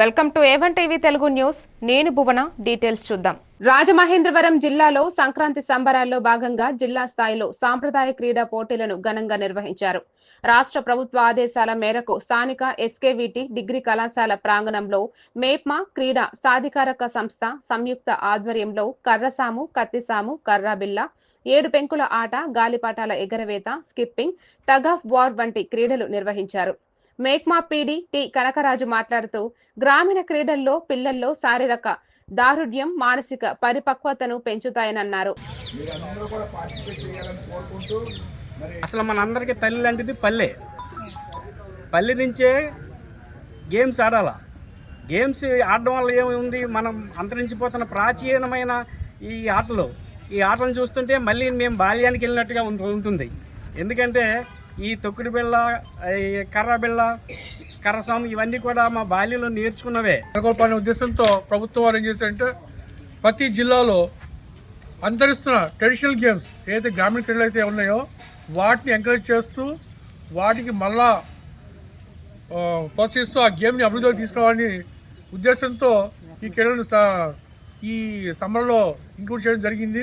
Welcome to A one TV Telugu news. నేను Bhuvana details చూద్దాం. రాజమహేంద్రవరం జిల్లాలో సంక్రాంతి సంబరాల్లో భాగంగా జిల్లా స్థాయిలో సాంప్రదాయ క్రీడా పోటీలను ఘనంగా నిర్వహించారు. రాష్ట్ర ప్రభుత్వ ఆదేశాల మేరకు స్థానిక ఎస్కేవిటి డిగ్రీ కళాశాల ప్రాంగణంలో మేప్మా క్రీడా సాధికారక సంస్థ సంయుక్త ఆధ్వర్యంలో కర్రసాము కత్తిసాము కర్రాబిల్ల ఏడు పెంకుల ఆట గాలిపాటాల ఎగరవేత స్కిప్పింగ్ టగ్ ఆఫ్ వార్ వంటి క్రీడలు నిర్వహించారు. మేక్మా పీడి టి కనకరాజు మాట్లాడుతూ గ్రామీణ క్రీడల్లో పిల్లల్లో శారీరక దారుఢ్యం మానసిక పరిపక్వతను పెంచుతాయనన్నారు. మీరందరూ కూడా పార్టిసిపేట్ చేయాలని కోరుకుంటూ మరి అసలు మనందరికీ తల్లి లాంటిది పల్లె. పల్లె నుంచే గేమ్స్ ఆడాల. గేమ్స్ ఆడడం వల్ల ఏముంది? మనం అంతరించిపోతున్న ప్రాచీనమైన ఈ ఆటలు. ఈ ఆటలను చూస్తుంటే మళ్ళీ మేము బాల్యానికి వెళ్ళినట్టుగా ఉంటు- ఉంటుంది. ఎందుకంటే ఈ తొక్కుడు బిళ్ళ కర్ర బిళ్ళ కర్రసాము ఇవన్నీ కూడా మా బాల్యంలో నేర్చుకున్నవే. నెలకొల్పాలనే ఉద్దేశంతో ప్రభుత్వం వారు ఏం చేశారంటే ప్రతి జిల్లాలో అంతరిస్తున్న ట్రెడిషనల్ గేమ్స్ ఏదైతే గ్రామీణ క్రీడలు అయితే ఉన్నాయో వాటిని ఎంకరేజ్ చేస్తూ వాటికి మళ్ళా ప్రోత్సహిస్తూ ఆ గేమ్ని అభివృద్ధిలోకి తీసుకోవాలని ఉద్దేశంతో ఈ క్రీడలను ఈ సమ్మర్లో ఇంక్లూడ్ చేయడం జరిగింది.